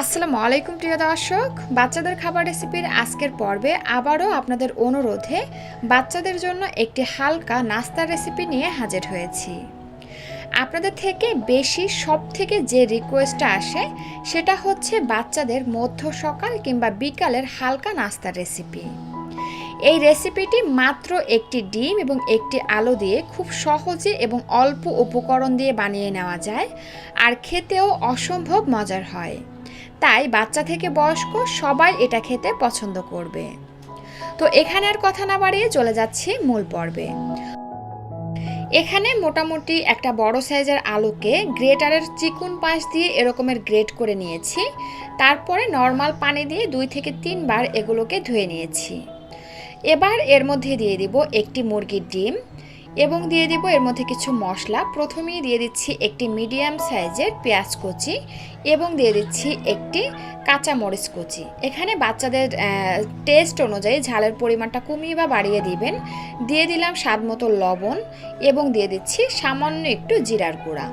আসসালামু আলাইকুম, প্রিয় দর্শক। বাচ্চাদের খাবার রেসিপির আজকের পর্বে আবারও আপনাদের অনুরোধে বাচ্চাদের জন্য একটি হালকা নাস্তার রেসিপি নিয়ে হাজির হয়েছি। আপনাদের থেকে বেশি সব থেকে যে রিকোয়েস্টটা আসে, সেটা হচ্ছে বাচ্চাদের মধ্য সকাল কিংবা বিকালের হালকা নাস্তার রেসিপি। এই রেসিপিটি মাত্র একটি ডিম এবং একটি আলো দিয়ে খুব সহজে এবং অল্প উপকরণ দিয়ে বানিয়ে নেওয়া যায় আর খেতেও অসম্ভব মজার হয়। তাই বাচ্চা থেকে বয়স্ক সবাই এটা খেতে পছন্দ করবে। তো এখানে আর কথা না বাড়িয়ে চলে যাচ্ছি মূল পর্বে। এখানে মোটামুটি একটা বড় সাইজের আলুকে গ্রেটারের চিকুন পাশ দিয়ে এরকমের গ্রেট করে নিয়েছি। তারপরে নর্মাল পানি দিয়ে দুই থেকে তিনবার এগুলোকে ধুয়ে নিয়েছি। এবার এর মধ্যে দিয়ে দিব একটি মুরগির ডিম এবং দিয়ে দিব এর মধ্যে কিছু মশলা। প্রথমেই দিয়ে দিচ্ছি একটি মিডিয়াম সাইজের পেঁয়াজ কুচি এবং দিয়ে দিচ্ছি একটি কাঁচা মরিচ কুচি। এখানে বাচ্চাদের টেস্ট অনুযায়ী ঝালের পরিমাণটা কমিয়ে বা বাড়িয়ে দিবেন। দিয়ে দিলাম স্বাদ মতো লবণ এবং দিয়ে দিচ্ছি সামান্য একটু জিরার গুঁড়া।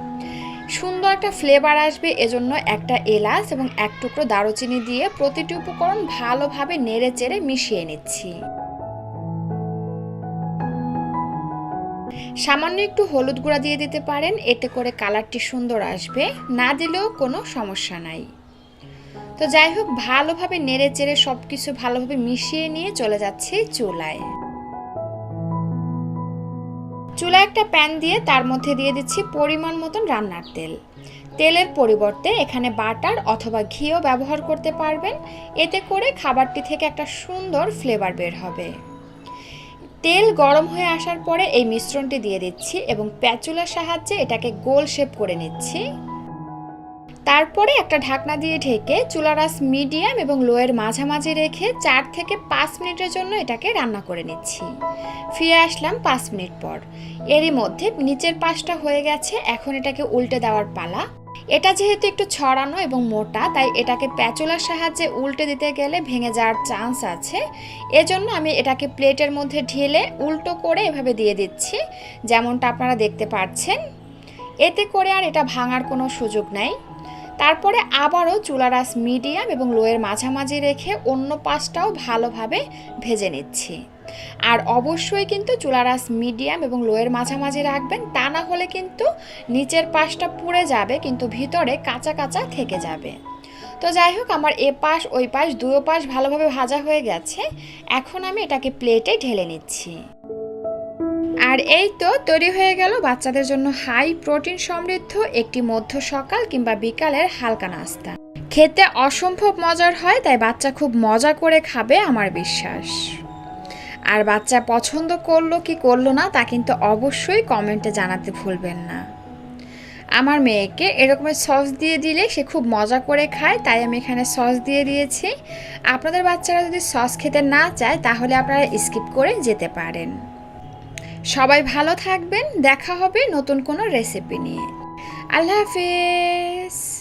সুন্দর একটা ফ্লেভার আসবে, এজন্য একটা এলাচ এবং এক টুকরো দারুচিনি দিয়ে প্রতিটি উপকরণ ভালোভাবে নেড়ে চেড়ে মিশিয়ে নিচ্ছি। সামান্য একটু হলুদ গুঁড়া দিয়ে দিতে পারেন, এতে করে কালারটি সুন্দর আসবে, না দিলেও কোনো সমস্যা নাই। তো যাই হোক, ভালোভাবে নেড়ে চেড়ে সব কিছু ভালোভাবে মিশিয়ে নিয়ে চলে যাচ্ছে চুলায়। চুলায় একটা প্যান দিয়ে তার মধ্যে দিয়ে দিচ্ছি পরিমাণ মতন রান্নার তেল। তেলের পরিবর্তে এখানে বাটার অথবা ঘিও ব্যবহার করতে পারবেন, এতে করে খাবারটি থেকে একটা সুন্দর ফ্লেভার বের হবে। তেল গরম হয়ে আসার পরে এই মিশ্রণটি দিয়ে দিচ্ছি এবং প্যাচুলার সাহায্যে এটাকে গোল শেপ করে নিচ্ছি। তারপরে একটা ঢাকনা দিয়ে ঢেকে চুলার আঁচ মিডিয়াম এবং লোয়ের মাঝামাঝি রেখে চার থেকে পাঁচ মিনিটের জন্য এটাকে রান্না করে নিচ্ছি। ফিরে আসলাম পাঁচ মিনিট পর। এরই মধ্যে নিচের পাশটা হয়ে গেছে, এখন এটাকে উল্টে দেওয়ার পালা। এটা যেহেতু একটু ছড়ানো এবং মোটা, তাই এটাকে প্যাচুলার সাহায্যে উল্টে দিতে গেলে ভেঙে যাওয়ার চান্স আছে। এজন্য আমি এটাকে প্লেটের মধ্যে ঢেলে উল্টো করে এভাবে দিয়ে দিচ্ছি, যেমনটা আপনারা দেখতে পাচ্ছেন। এতে করে আর এটা ভাঙার কোনো সুযোগ নাই। তারপরে আবারও চুলার আঁচ মিডিয়াম এবং লোয়ের মাঝামাঝি রেখে অন্য পাশটাও ভালোভাবে ভেজে নিচ্ছি। আর অবশ্যই কিন্তু চুলার আঁচ মিডিয়াম এবং লোয়ের মাঝামাঝি রাখবেন, তা না হলে কিন্তু নিচের পাশটা পুড়ে যাবে, কিন্তু ভিতরে কাঁচা কাঁচা থেকে যাবে। তো যাই হোক, আমার এ পাশ, ওই পাশ দুও পাশ ভালোভাবে ভাজা হয়ে গেছে। এখন আমি এটাকে প্লেটে ঢেলে নিচ্ছি। আর এই তো তৈরি হয়ে গেল বাচ্চাদের জন্য হাই প্রোটিন সমৃদ্ধ একটি মধ্য সকাল কিংবা বিকালের হালকা নাস্তা। খেতে অসম্ভব মজার হয়, তাই বাচ্চা খুব মজা করে খাবে, আমার বিশ্বাস। আর বাচ্চা পছন্দ করল কি করল না তা কিন্তু অবশ্যই কমেন্টে জানাতে ভুলবেন না। আমার মেয়েকে এরকমের সস দিয়ে দিলে সে খুব মজা করে খায়, তাই আমি এখানে সস দিয়ে দিয়েছি। আপনাদের বাচ্চারা যদি সস খেতে না চায়, তাহলে আপনারা স্কিপ করে যেতে পারেন। সবাই ভালো থাকবেন, দেখা হবে নতুন কোনো রেসিপি নিয়ে। আল্লাহ হাফেজ।